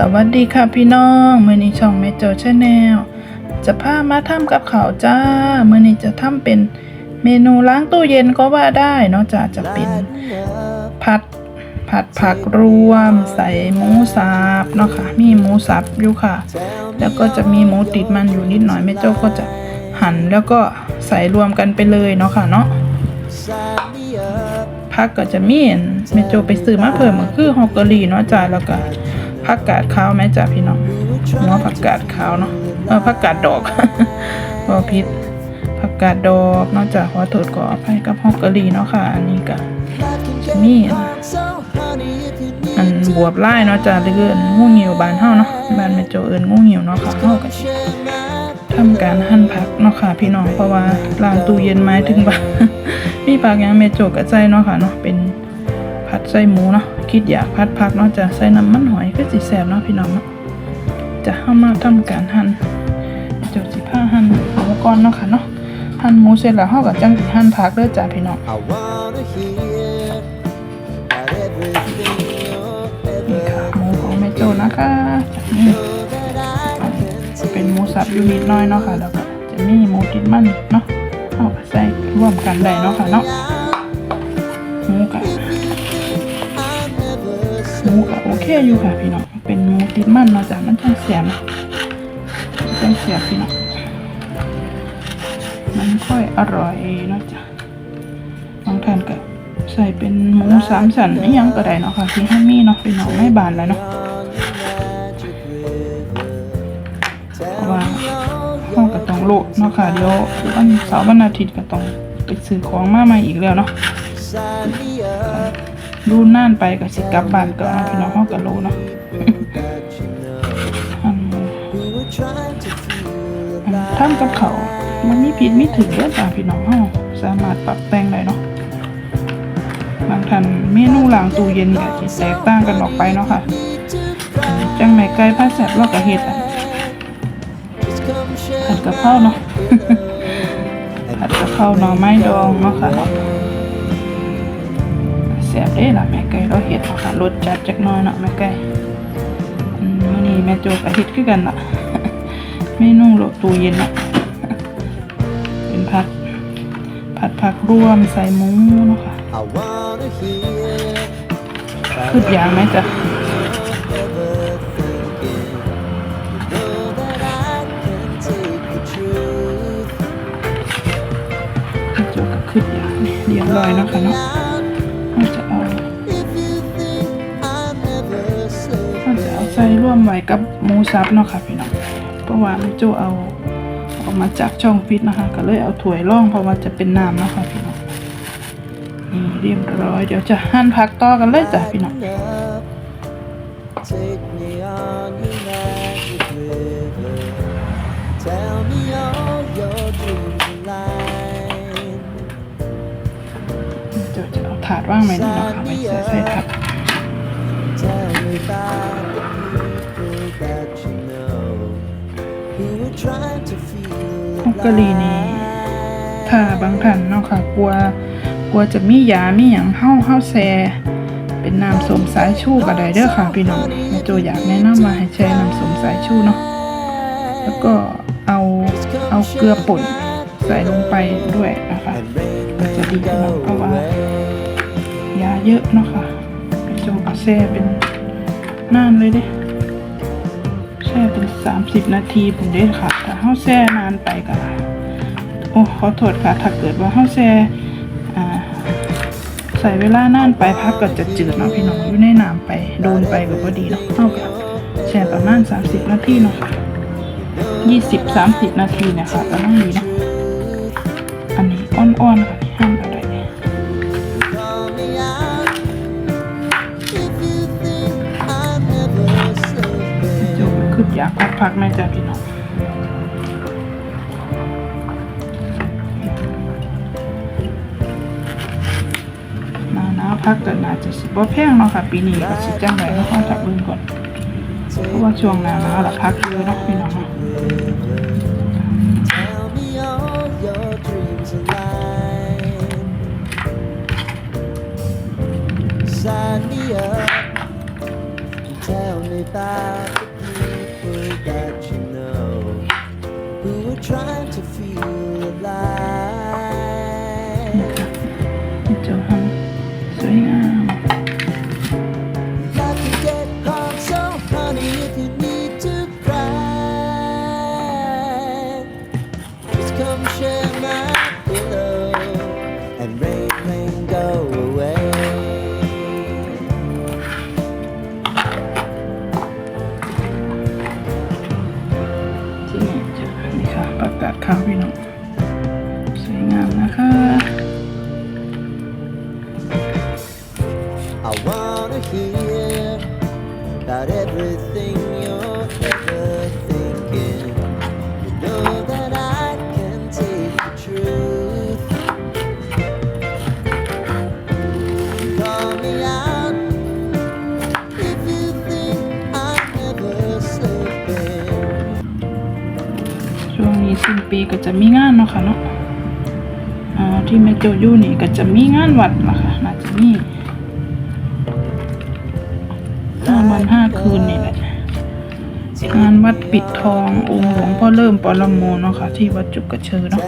สวัสดีค่ะพี่น้องมือนี้ช่องแม่โจชาแนลจะพามาทำกับข้าวจ้ามือนี้จะทำเป็นเมนูล้างตู้เย็นก็ว่าได้เนาะจ้าจะเป็นผัดผัดผักรวม ใส่หมูสับเนาะค่ะมีหมูสับอยู่ค่ะ แล้วก็จะมีหมูติดมันอยู่นิดหน่อยแม่โจก็จะหั่นแล้วก็ใส่รวมกันไปเลยเนาะค่ะเนาะผักก็จะมีอันแม่โจไปซื้อมาเพิ่มก็คือฮอกโกลีเนาะจ้าแล้วก็ ผักกาดขาวแม่จ้าพี่น้องหัวผักกาดขาวเนาะเออผักกาดดอกบ่ผิดผักกาดดอกนาะจ้าขอโทษขออภัยกับฮอกโกลีเนาะค่ะ อันนี้ก็มีอันบวบไล่เนาะจ้าหรือเอิ้นงูเหี่ยวบานเฮาเนาะบานแม่โจเอิ้นงูเหี่ยวเนาะค่ะเฮาก็สิทำการหั่นผักเนาะค่ะพี่น้องเพราะว่าล้างตู้เย็นหมายถึงว่ามีผักยังแม่โจก็ใส่เนาะค่ะเนาะเป็น ผัดใส่หมูเนาะคิดอยากผัดผักเนาะจะใส่น้ำมันหอยก็สิแซ่บเนาะพี่น้องเนาะจะเข้ามาทำการหั่นแม่โจสิพาหั่นหมูก่อนเนาะค่ะเนาะหั่นหมูเสร็จแล้วเฮาก็จังหั่นผักเด้อจ้ะพี่น้อง I wanna hear about everything you're นี่ ever ค่ะหมูของแม่โจนะคะจากนี้ that I can จะเป็นหมูสับอยู่นิดหน้อยเนาะค่ะแล้วก็จะมีหมูติดมันเนาะเอาไปใส่ร่วมกันได้เนาะค่ะเนาะหมูกับ หมูก็โอเคอยู่ค่ะพี่น้องเป็นหมูติดมันเนาจ้ะมันจังเสียบนะจังเสียบพี่น้องมันค่อยอร่อยนะจ้ะบางท่านก็ใส่เป็นหมูสามสันนี่ยังก็ได้เนาะค่ะที่ให้มีเนาะพี่น้องไม่บานแล้วเนาะเพราะว่าห้องก็ต้องโลดเนาะค่ะเดี๋ยววันเสาร์วันอาทิตย์ก็ต้องไปซื้อของมาใหม่อีกแล้วเนาะ ดูน่านไปก็สิกลับบ้านก็เอาพี่น้องห้องก็โลเนาะ that you know หั่นหมู we were trying to feel อัน alive ทำกับเขาวมันมีผิดมีถึงเด้อจ้าพี่น้องเฮาสามารถปรับแต่งได้เนาะบางท่านเมนูล้างตู้เย็นก็สิแตกต่างกันออกไปเนาะค่ะจังแม่ไก่ผ้าแซ่บเราก็เฮ็ดอะ just come share ผัดกะเพราเนาะผัดกะเพราหน่อไม้ดองเนาะค่ะเนาะแซ่บเด้ล่ะแม่ไก่เราเฮ็ดเนาค่ะรสจัดจักน่อยเนาะแม่ไก่อืมมื้อนี้แม่โจก็เฮ็ดคือกันละเมนูโลตู้เย็นเนาะเป็นผัด ผัดผักรวมใส่หมูเนาะค่ะ I wanna hear คืออย่างไหมจ๊ะ ever thinking know that I can take the truth โจก็คืออย่างเรียบร้อยเนาะค่ะเนาะ ส่ร่วมไว้กับหมูสับเนาะค่ะพี่น้องเพราะว่าแม่โจเอาเออกมาจากช่องฟิตนะคะ ก็เลยเอาถ้วยร่องเพราะว่าจะเป็นน้ำเนาะค่ะพี่น้องนี่เรียบร้อยเดี๋ยวจะหั่นผักต่อกันเลยจ้ะพี่น้อง up. Take me on your magic river. Tell me all your dreams align. เดี๋ยวจะเอาถาดว่างไว้นี่เนาะค่ะไว้ใส่ใส่ถาด กโกลีนี่ถ้าบางท่านเนาะค่ะกลัวกลัวจะมียามีหยังเฮาเฮาแซ่เป็นน้ำส้มสายชูก็ได้เด้อค่ะพี่น้องแม่โจอยากแนะนำมาให้แช่น้ำส้มสายชูเนาะแล้วก็เอาเอาเกลือป่นใส่ลงไปด้วยนะคะ and rain ก็จะดี may พี่น้อง go เพราะว่ายาเยอะเนาะค่ะแม่โจเอาแช่เป็นน่านเลยเด้ ช่เป็นสามสิบนาทีผมเด้ค่ะถ้าเฮาแช่นานไปก็โอ้ขอโทษค่ะ ถ้าเกิดว่าเฮาแช่ใส่เวลานานไปพักก็จะจืดเนาะพี่น้องอยู่ในน้ำไปโดนไปก็บ่ดีเนาะเฮาก็แช่ประมาณ30นาทีเนาะค่ะ20 30นาทีเนี่ยค่ะกำลังดีเนะอันนี้อ่อนๆค่ะ safe. โจก็คืออยากพักพักๆนะจ๊ะพี่น้องหนาหนาพักก็น่าจะสิบ่แพงเนาะค่ะ ปีนี้ก็สิจังไดเนาะขอทักเบิ่งก่อนเพราะว่าช่วงหน้าหนาวละพักเยอะเนาะพี่น้องเนาะ Tell me up and. Tell me about ปีก็จะมีงานเนาะค่ะเนาะที่แม่โจอยู่นี่ก็จะมีงานวัดละค่ะน่าจะมีห้าวันห้าคืนนี่แหละงานวัดปิดทององค์หลวงพ่อเริ่มปรโมเนาะค่ะที่วัดจุกกระเชอเนาะ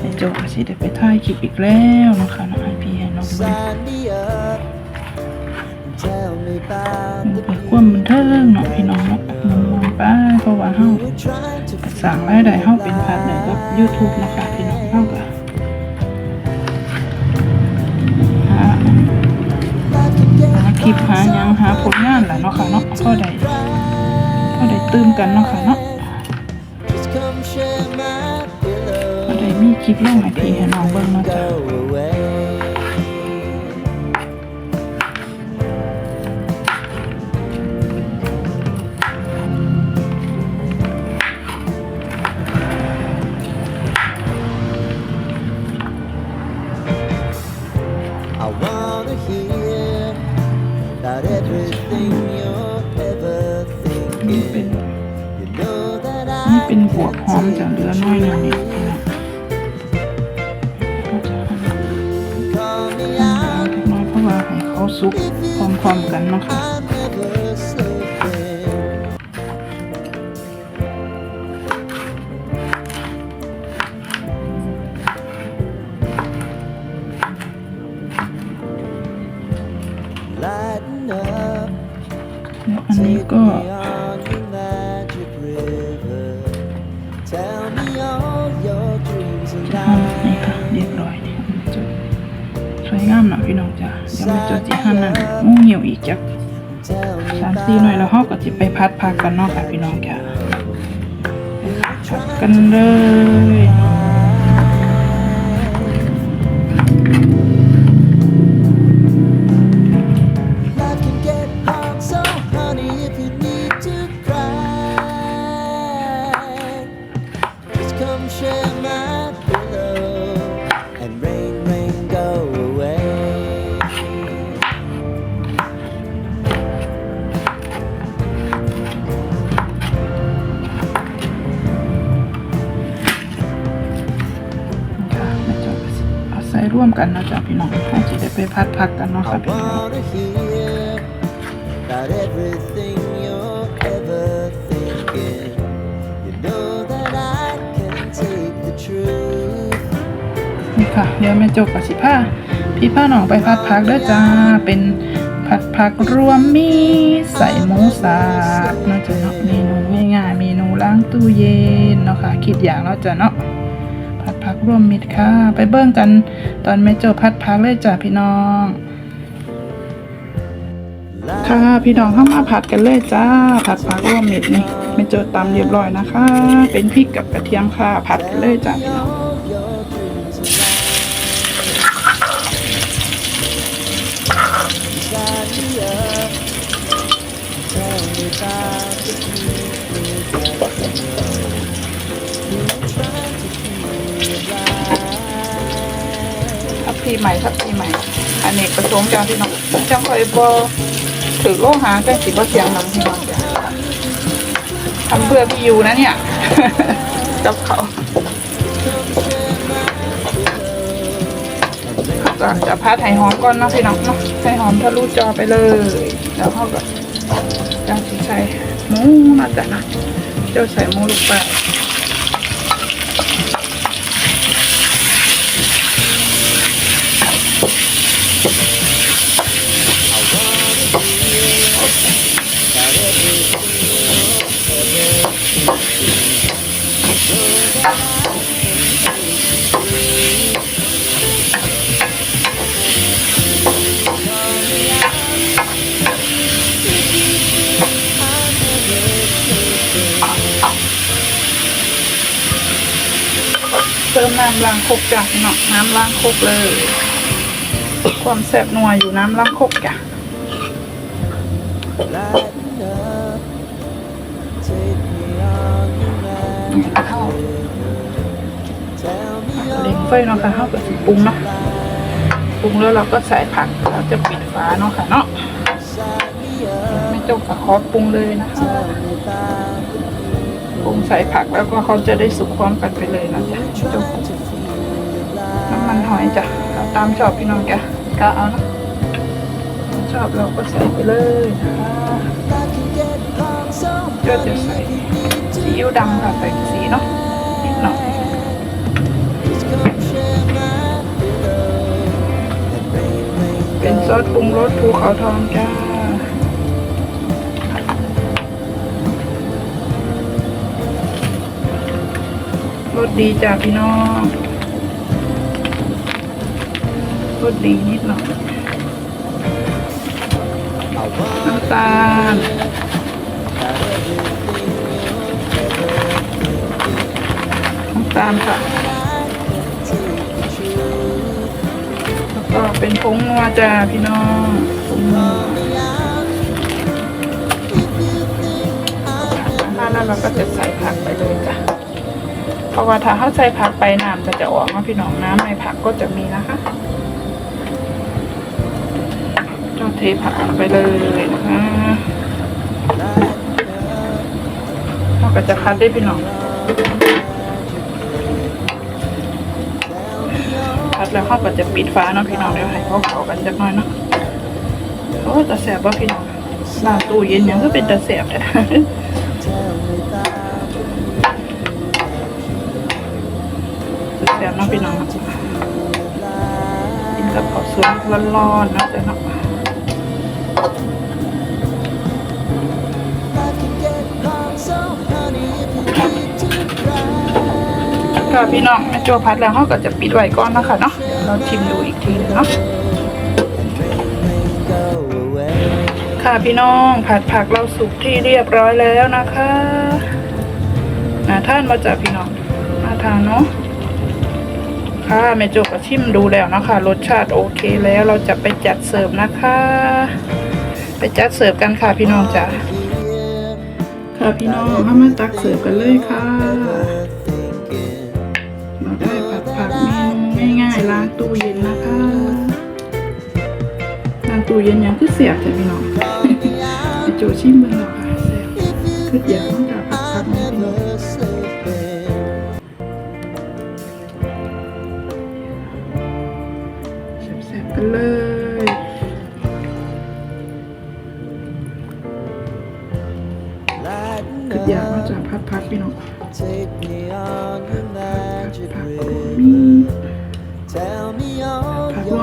แม่โจก็สิได้ไปถ่ายคลิปอีกแล้วนะคะเนาะ to ก็สร้าได้เฮาเป็นพาร์ทเนอร์กับ YouTube นะคะพี่น้องเข้ากันหาหาคลิปหายังหาผลงานแหละเนาะค่ะเนาะก็ได้ก็ได้ตื่มกันเนาะค่ะเนาะก็ได้มีคลิปลงให้พี่ให้น้องเบิ่งเนาะจ้ะ สุขพร้อมๆกันเนาะค่ะ สวยงามเนาะพี่น้องจ้ะเดี๋ยวมาจดที่หั่นนั่นงูเหี่ยวอีกจ้ะสามสี่หน่อยแล้วเฮาก็จะไปพัดพักกันนอกค่ะพี่น้องจ้ะพักกันเลย ร่วมกันเนาะจ้ะพี่น้องเฮาสิได้ไปพัดพักกันเนาะค่ะพี่น้อง about everything you're ever thinking. You know that I can take the truth. นี่ค่ะเดี๋ยวแม่จกกับสิผ้าพี่ผ้าหนองไปพัดพักด้อจ้า เป็นผัดผักรวมมีใส่หมูสับนะจ้ะเนาะเมนูง่ายๆเมนูล้างตู้เย็นเนาะค่ะคิดอย่างเนาะจ้ะเนาะ ร่วมมิตรค่ะ ไปเบิ่งกันตอนแม่โจพัดพักเลยจ้ะพี่น้อง ค่ะพี่น้องเข้ามาผัดกันเลยจ้า ผัดผักรวมมิตรนี่แม่โจตำเรียบร้อยนะคะ เป็นพริกกับกระเทียมค่ะผัดกันเลยจ้ะพี่น้องีใหม่ทับทีใหม่อันนี้ประสงค์จังพี่น้องจังคอยบอถือโลหะจังสิบ่เสียงน้ำพี่น้องจ้ะทำเพื่อพี่ยูนะเนี่ยจับเขา Come share my pillow and rain ก็จะพัดไห่หอมก่อนเนาะพี่น้องเนาะใส่หอมทะลุจอไปเลย แล้วเขาก็จะใส่หมูนะจ๊ะนะเจ้าใส่หมูลงไป เติมน้ำล้างครกจ้ะพี่น้องน้ำล้างครกเลย ความแซ่บนัวอยู่น้ำล้างครกจ้ะ ไฟเนาะค่ะข้าวกับปรุงเนาะปรุงแล้วเราก็ใส่ผักเราจะปิดฝาเนาะค่ะเนาะไม่ต้องกระขอปรุงเลยนะคะปรุงใส่ผักแล้วก็เขาจะได้สุกพร้อมกันไปเลยนะจ๊ะไม่ต้อง trying to feel alive. น้ำมันหอยจ้ะเอาตามชอบพี่น้องแกก็เอานะชอบเราก็ใส่ไปเลยนะคะก็จะใส่ซีอิ๊วดำค่ะใส่สีเนาะ สปรุงรสภูเขาทองจ้ารสดีจ้าพี่น้องรสดีนิดหน่อยน้ำตาลน้ำตาลค่ะ เป็นผงนัวจ้าพี่น้องผงนัวแล้วเราก็จะใส่ผักไปเลยจ้ะเพราะว่าถ้าเขาใส่ผักไปน้ำก็จะออกมาพี่น้องน้ำในผักก็จะมีนะคะเราเทผักลงไปเลยนะคะเราก็จะคัดได้พี่น้องัดแล้วเขาก็จะปิดฟ้าเนาะพี่น้องเดี๋ยวให้เขาเขากันจักหน่อยเนาะโอ้แต่แสบว่าพี่น้องล้าตู้เย็นยังก็เป็นแต่แสบแต่แสบเนาะพี่น้องกินกับข้าวสวยร้อนๆเนาะแต่เนาะ ค่ะพี่น้องแม่โจพัดแล้วเขาก็จะปิดไว้ก่อนนะคะเนาะเราชิมดูอีกทีเนาะค่ะพี่น้องผัดผักเราสุกที่เรียบร้อยแล้วนะคะน่าทานมาจากพี่น้องน่าทานเนาะค่ะแม่โจก็ชิมดูแล้วนะคะ รสชาติโอเคแล้วเราจะไปจัดเสิร์ฟนะคะ ไปจัดเสิร์ฟกันค่ะพี่น้องจ้ะค่ะพี่น้องมามาตักเสิร์ฟกันเลยค่ะ ให้ล้างตู้เย็นนะคะล้างตู้เย็นยังคือเสียบแต่พี่น้องไปโจชิมเบิ่งหรอกค่ะเสียบคืออยาง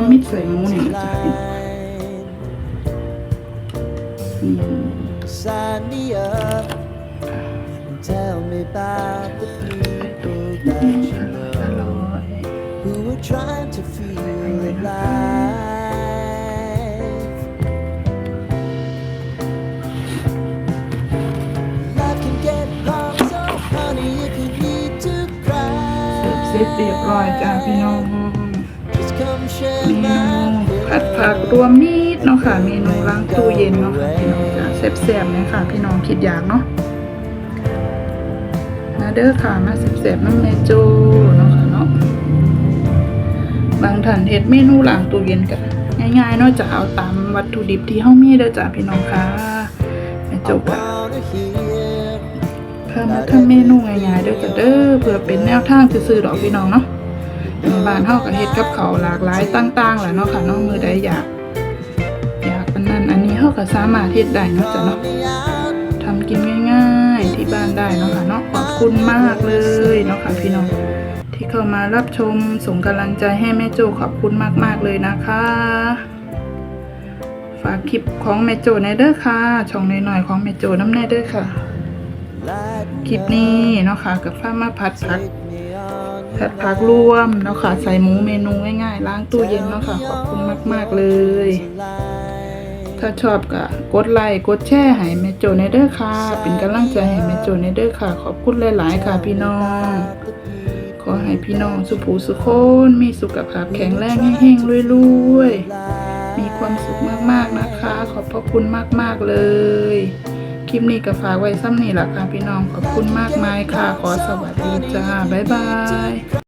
all ผักรว your มมิตรใส่หมูนี่นะจ๊ะ line. อืม Sign me up and tell me about the people อ that you ร่อ know ย who are trying to feel alive. Life can get long, so honey, if you need to เสิร์ฟ cry, เสร็จเรียบร้อยจ้าพี่น้อง เมนูผัดผักรวมมิตรเนาะค่ะ เมนูล้างตู้เย็นเนาะค่ะพี่น้องจ้าแซ่บๆเลยค่ะ พี่น้องคิดอยากเนาะมาเด้อค่ะมาแซ่บๆน้ำเนโจเนาะค่ะเนาะบางท่านเฮ็ดเมนูล้างตู้เย็นกันง่ายๆเนาะจะเอาตามวัตถุดิบที่เฮามีเด้อจ้าพี่น้องค่ะแม่โจ I ก็ wanna hear เพิ่มมาทำเมนูง่ายๆเด้อจ้ะเด้อเพื่อเป็นแนวทางซื่อๆดอกพี่น้องเนาะ บ้านเฮาก็เฮ็ดกับเขาหลากหลายต่างๆแหละเนาะค่ะเนาะมือใดอยาก อยากอันนั้นอันนี้เฮาก็สามารถเฮ็ดได้เนาะจ้ะเนาะทำกินง่ายๆ ที่บ้านได้เนาะค่ะเนาะขอบคุณมากเลยเนาะค่ะพี่น้องที่เข้ามารับชมส่งกำลังใจให้แม่โจขอบคุณมากๆเลยนะคะ ฝากคลิปของแม่โจในเด้อค่ะ ช่องน่อยๆของแม่โจน้ำแน่เด้อค่ะ คลิปนี้เนาะค่ะกับฟ้ามาผัดผัก ผัดผักรวมเนาะค่ะ ใส่หมูเมนูง่ายๆ ล้างตู้เย็นเนาะค่ะ ขอบคุณมากๆเลย ถ้าชอบก็กดไลค์กดแชร์ให้แม่โจในเด้อค่ะ เป็นกำลังใจให้แม่โจในเด้อค่ะ ขอบคุณหลาย ๆ ค่ะพี่น้อง ขอให้พี่น้องสุภูสุคนมีสุขภาพแข็งแรงแห้งๆรวยๆมีความสุขมากๆนะคะ ขอบพระคุณมากๆเลย คลิปนี้ก็ฝากไว้ซ้ำนี่แหละค่ะพี่น้องขอบคุณมากมายค่ะ ขอสวัสดีจ้า บ๊ายบาย